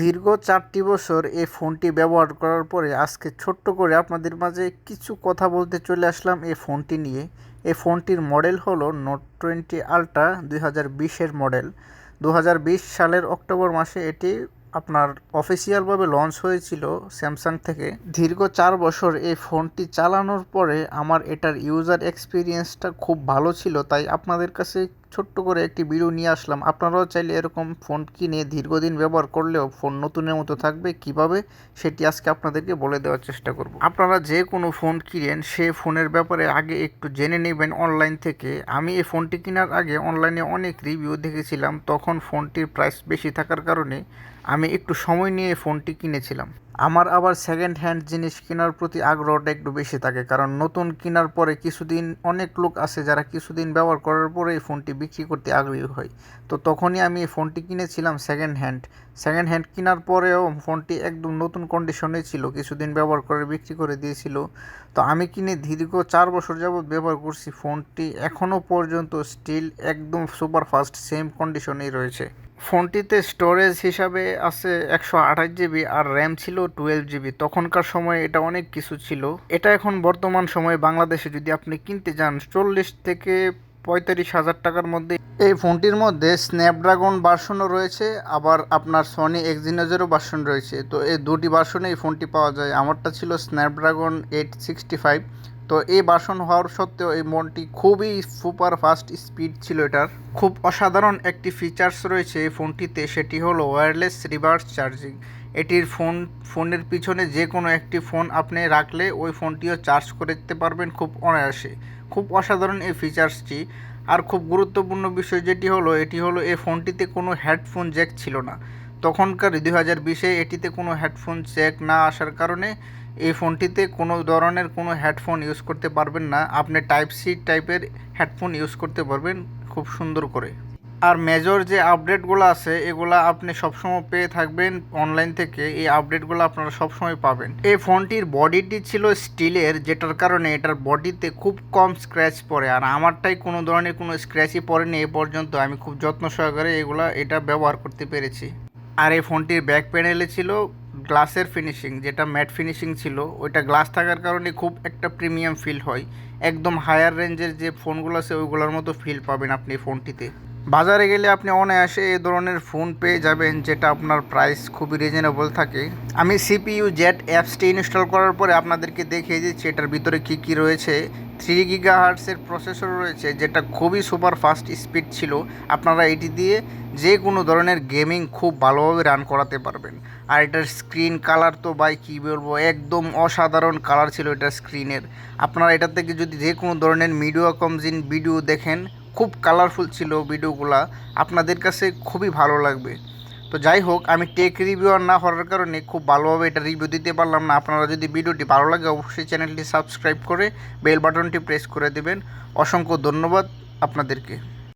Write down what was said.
দীর্ঘ চারটি বছর এই ফোনটি ব্যবহার করার পরে আজকে ছোট্ট করে আপনাদের মাঝে কিছু কথা বলতে চলে আসলাম এই ফোনটি নিয়ে। এই ফোনটির মডেল হলো নোট টোয়েন্টি আলট্রা দুই হাজার বিশের মডেল। দু হাজার বিশ সালের অক্টোবর মাসে এটি আপনার অফিসিয়ালভাবে লঞ্চ হয়েছিল স্যামসাং থেকে। দীর্ঘ চার বছর এই ফোনটি চালানোর পরে আমার এটার ইউজার এক্সপিরিয়েন্সটা খুব ভালো ছিল, তাই আপনাদের কাছে ছোট্ট করে একটি ভিডিও নিয়ে আসলাম। আপনারাও চাইলে এরকম ফোন কিনে দীর্ঘদিন ব্যবহার করলেও ফোন নতুনের মতো থাকবে কীভাবে, সেটি আজকে আপনাদেরকে বলে দেওয়ার চেষ্টা করব। আপনারা যে কোনো ফোন কিনেন, সে ফোনের ব্যাপারে আগে একটু জেনে নেবেন অনলাইন থেকে। আমি এই ফোনটি কেনার আগে অনলাইনে অনেক রিভিউ দেখেছিলাম, তখন ফোনটির প্রাইস বেশি থাকার কারণে আমি একটু সময় নিয়ে ফোনটি কিনেছিলাম। আমার আবার সেকেন্ড হ্যান্ড জিনিস কেনার প্রতি আগ্রহটা একটু বেশি থাকে, কারণ নতুন কেনার পরে কিছুদিন অনেক লোক আছে যারা কিছুদিন ব্যবহার করার পরে এই ফোনটি বিক্রি করতে আগ্রহী হয়। তো তখনই আমি এই ফোনটি কিনেছিলাম সেকেন্ড হ্যান্ড সেকেন্ড হ্যান্ড কেনার পরেও ফোনটি একদম নতুন কন্ডিশনে ছিল, কিছুদিন ব্যবহার করে বিক্রি করে দিয়েছিল। তো আমি কিনে দীর্ঘ চার বছর যাবৎ ব্যবহার করছি, ফোনটি এখনও পর্যন্ত স্টিল একদম সুপার ফাস্ট সেম কন্ডিশনেই রয়েছে। ফোনটিতে স্টোরেজ হিসাবে আছে একশো আঠাশ জিবি আর র্যাম ছিল টুয়েলভ জিবি তখনকার সময় এটা অনেক কিছু ছিল। এটা এখন বর্তমান সময়ে বাংলাদেশে যদি আপনি কিনতে যান, চল্লিশ থেকে পঁয়তাল্লিশ হাজার টাকার মধ্যে এই ফোনটির মধ্যে স্ন্যাপড্রাগন ভার্সনও রয়েছে, আবার আপনার সনি এক্সিনোজেরও ভার্সন রয়েছে। তো এই দুটি ভার্সনে এই ফোনটি পাওয়া যায়। আমারটা ছিল স্ন্যাপড্রাগন এইট সিক্সটি ফাইভ তো এই বাসন হওয়ার সত্ত্বেও এই মনটি খুবই সুপার ফাস্ট স্পিড ছিল এটার। খুব অসাধারণ একটি ফিচার্স রয়েছে এই ফোনটিতে, সেটি হলো ওয়্যারলেস রিভার্স চার্জিং এটির ফোন, ফোনের পিছনে যে কোনো একটি ফোন আপনি রাখলে ওই ফোনটিও চার্জ করে দিতে পারবেন খুব অনায়াসে। খুব অসাধারণ এই ফিচার্সটি আর খুব গুরুত্বপূর্ণ বিষয় যেটি হলো, এটি হলো এই ফোনটিতে কোনো হেডফোন জ্যাক ছিল না। তখনকার দুই হাজার বিশে এটিতে কোনো হেডফোন চেক না আসার কারণে এই ফোনটিতে কোনো ধরনের কোনো হেডফোন ইউজ করতে পারবেন না। আপনি টাইপ সি টাইপের হেডফোন ইউজ করতে পারবেন খুব সুন্দর করে। আর মেজর যে আপডেটগুলো আছে, এগুলো আপনি সবসময় পেয়ে থাকবেন অনলাইন থেকে। এই আপডেটগুলো আপনারা সবসময় পাবেন। এই ফোনটির বডিটি ছিল স্টিলের যেটার কারণে এটার বডিতে খুব কম স্ক্র্যাচ পড়ে। আর আমারটাই কোনো ধরনের কোনো স্ক্র্যাচই পড়েনি এ পর্যন্ত। আমি খুব যত্ন সহকারে এগুলো, এটা ব্যবহার করতে পেরেছি। আর এই ফোনটির ব্যাক প্যানেলে ছিল গ্লাসের ফিনিশিং যেটা ম্যাট ফিনিশিং ছিল। ওইটা গ্লাস থাকার কারণে খুব একটা প্রিমিয়াম ফিল হয়। একদম হায়ার রেঞ্জের যে ফোনগুলো আছে, ওইগুলোর মতো ফিল পাবেন আপনি ফোনটিতে বাজারে গেলে আপনি অনায়াসে এ ধরনের ফোন পেয়ে যাবেন, যেটা আপনার প্রাইস খুবই রিজনেবল থাকে। আমি সিপিইউ জেট অ্যাপসটি ইনস্টল করার পরে আপনাদেরকে দেখিয়ে দিচ্ছি এটার ভিতরে কি কি রয়েছে। থ্রি গিগা হার্টসের প্রসেসর রয়েছে, যেটা খুবই সুপার ফাস্ট স্পিড ছিল। আপনারা এটি দিয়ে যে কোনো ধরনের গেমিং খুব ভালোভাবে রান করাতে পারবেন। আর এটার স্ক্রিন কালার তো ভাই কী বলব, একদম অসাধারণ কালার ছিল এটার স্ক্রিনের আপনারা এটা থেকে যদি যে কোনো ধরনের মিডিও কমজিন ভিডিও দেখেন খুব কালারফুল ছিল ভিডিওগুলা আপনাদের কাছে খুবই ভালো লাগবে। তো যাই হোক, আমি টেক রিভিউয়ার না হওয়ার কারণে খুব ভালোভাবে এটা রিভিউ দিতে পারলাম না। আপনারা যদি ভিডিওটি ভালো লাগে, অবশ্যই চ্যানেলটি সাবস্ক্রাইব করে বেল বাটনটি প্রেস করে দেবেন। অসংখ্য ধন্যবাদ আপনাদেরকে।